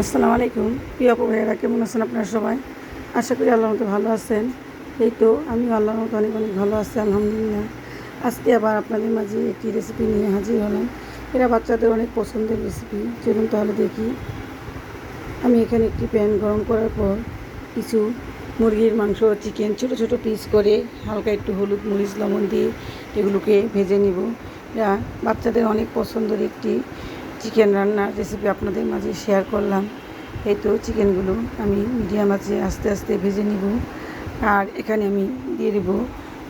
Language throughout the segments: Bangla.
আসসালামু আলাইকুম। প্রিয় ভাইয়েরা, কেমন আছেন আপনারা সবাই? আশা করি আল্লাহর মতো ভালো আছেন। এই তো আমি আল্লাহর মতো অনেক অনেক ভালো আছি, আলহামদুলিল্লাহ। আজকে আবার আপনাদের মাঝে একটি রেসিপি নিয়ে হাজির হলাম। এরা বাচ্চাদের অনেক পছন্দের রেসিপি চলুন তাহলে দেখি। আমি এখানে একটি প্যান গরম করার পর কিছু মুরগির মাংস চিকেন ছোট ছোট পিস করে হালকা একটু হলুদ মরিচ, লবণ দিয়ে এগুলোকে ভেজে নিব। যা বাচ্চাদের অনেক পছন্দের একটি চিকেন রান্নার রেসিপি আপনাদের মাঝে শেয়ার করলাম। এই তো চিকেনগুলো আমি মিডিয়াম আছে আস্তে আস্তে ভেজে নিব। আর এখানে আমি দিয়ে দেবো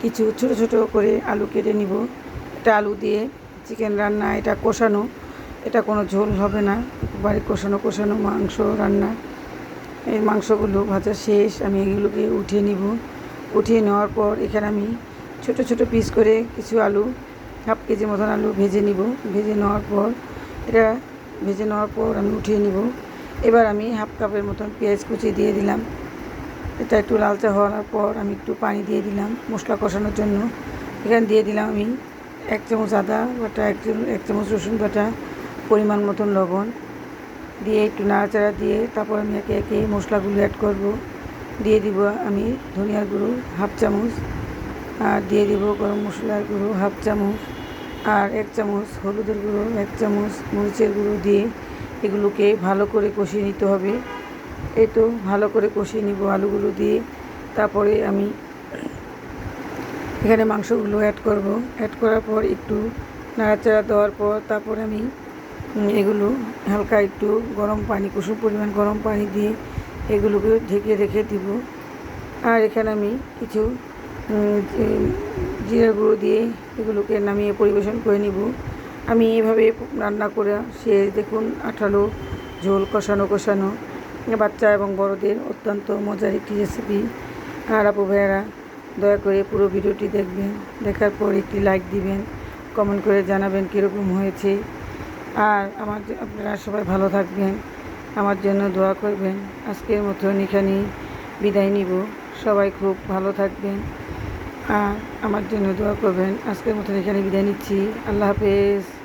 কিছু ছোট ছোট করে আলু কেটে নিব। এটা আলু দিয়ে চিকেন রান্না, এটা কষানো। এটা কোনো ঝোল হবে না। বাড়ি কষানো কষানো মাংস রান্না। এই মাংসগুলো ভাজা শেষ, আমি এগুলোকে উঠিয়ে নিব। উঠিয়ে নেওয়ার পর এখানে আমি ছোট ছোট পিস করে কিছু আলু হাফ কেজি মতন আলু ভেজে নিব। ভেজে নেওয়ার পর এটা ভেজে নেওয়ার পর আমি উঠিয়ে নিব। এবার আমি হাফ কাপের মতন পেঁয়াজ কুচি দিয়ে দিলাম। এটা একটু লালচা হওয়ার পর আমি একটু পানি দিয়ে দিলাম মশলা কষানোর জন্য। এখানে দিয়ে দিলাম আমি এক চামচ আদা বাটা, এক চামচ এক চামচ রসুন বাটা, পরিমাণ মতন লবণ। দিয়ে একটু নাড়াচাড়া দিয়ে তারপর আমি একে একে মশলাগুলো অ্যাড করব। দিয়ে দিব আমি ধনিয়ার গুঁড়ো হাফ চামচ। আর দিয়ে দিব গরম মশলার গুঁড়ো হাফ চামচ। আর এক চামচ হলুদের গুঁড়ো, এক চামচ মরিচের গুঁড়ো দিয়ে এগুলোকে ভালো করে কষিয়ে নিতে হবে। এই তো ভালো করে কষিয়ে নিব আলুগুলো দিয়ে। তারপরে আমি এখানে মাংসগুলো অ্যাড করব। অ্যাড করার পর একটু নাড়াচাড়া দেওয়ার পর তারপরে আমি এগুলো হালকা একটু গরম পানি কুসুম পরিমাণ গরম পানি দিয়ে এগুলোকে ঢেকে রেখে দিব। আর এখানে আমি কিছু জিরা গুঁড়ো দিয়ে এগুলোকে নামিয়ে পরিবেশন করে নিব। আমি এভাবে রান্না করে সে দেখুন, আঠালো ঝোল কষানো কষানো। বাচ্চা এবং বড়দের অত্যন্ত মজার একটি রেসিপি আর আপু ভাইয়েরা, দয়া করে পুরো ভিডিওটি দেখবেন, দেখার পর একটি লাইক দিবেন কমেন্ট করে জানাবেন কীরকম হয়েছে। আর আমার আপনারা সবাই ভালো থাকবেন, আমার জন্য দোয়া করবেন। আজকের মতন এখানেই বিদায় নিব। সবাই খুব ভালো থাকবেন। আমার জন্য দোয়া করবেন। আজকের মতন এখানে বিদায় নিচ্ছি। আল্লাহ হাফেজ।